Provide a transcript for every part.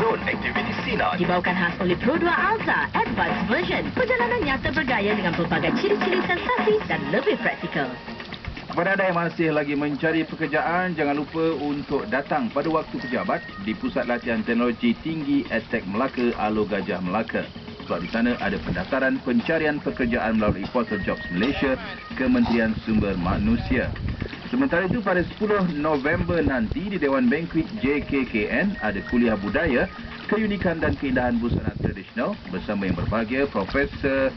Zone Aktiviti Sinar. Dibawakan khas oleh Pro 2 Alza Advanced Version. Perjalanan nyata bergaya dengan pelbagai ciri-ciri sensasi dan lebih praktikal. Kepada anda yang masih lagi mencari pekerjaan, jangan lupa untuk datang pada waktu pejabat di Pusat Latihan Teknologi Tinggi Estek Melaka, Alo Gajah Melaka. Sebab di sana ada pendaftaran pencarian pekerjaan melalui Portal Jobs Malaysia, Kementerian Sumber Manusia. Sementara itu pada 10 November nanti di Dewan Banquet JKKN ada kuliah budaya, keunikan dan keindahan busana tradisional bersama yang berbahagia Profesor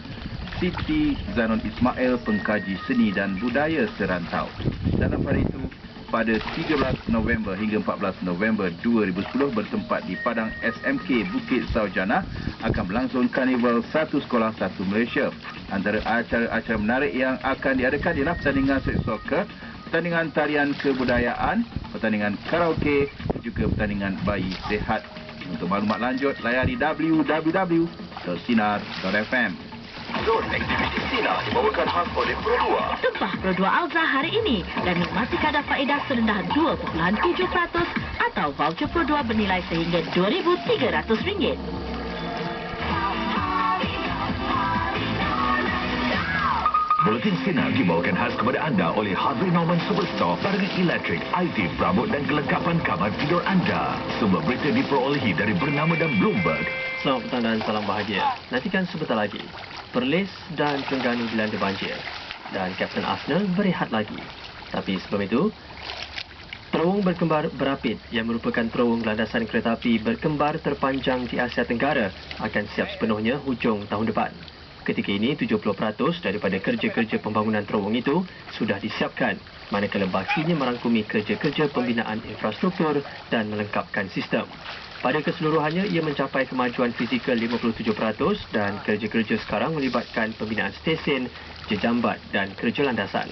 Siti Zanon Ismail, pengkaji seni dan budaya serantau. Dalam hari itu, pada 13 November hingga 14 November 2010 bertempat di Padang SMK Bukit Saujana akan berlangsung Karnival Satu Sekolah Satu Malaysia. Antara acara-acara menarik yang akan diadakan ialah pertandingan soccer, pertandingan tarian kebudayaan, pertandingan karaoke, juga pertandingan bayi sehat. Untuk maklumat lanjut, layari www.sinar.fm. Zone Aktiviti Sinar dibawakan khas oleh Pro 2. Tumpah Pro 2 Alza hari ini dan nikmati kadar faedah serendah 2.7% atau voucher Pro 2 bernilai sehingga RM2,300. Buletin Sinar dibawakan khas kepada anda oleh Harvey Norman Superstore barangan elektrik, IT, perabot dan kelengkapan kamar tidur anda. Semua berita diperolehi dari Bernama dan Bloomberg. Selamat petang dan salam bahagia. Nantikan sebentar lagi. Perlis dan Terengganu dilanda banjir. Dan Kapten Arsenal berehat lagi. Tapi sebelum itu, terowong berkembar berapit yang merupakan terowong landasan kereta api berkembar terpanjang di Asia Tenggara akan siap sepenuhnya hujung tahun depan. Ketika ini, 70% daripada kerja-kerja pembangunan terowong itu sudah disiapkan manakala bakinya merangkumi kerja-kerja pembinaan infrastruktur dan melengkapkan sistem. Pada keseluruhannya, ia mencapai kemajuan fizikal 57% dan kerja-kerja sekarang melibatkan pembinaan stesen, jejambat dan kerja landasan.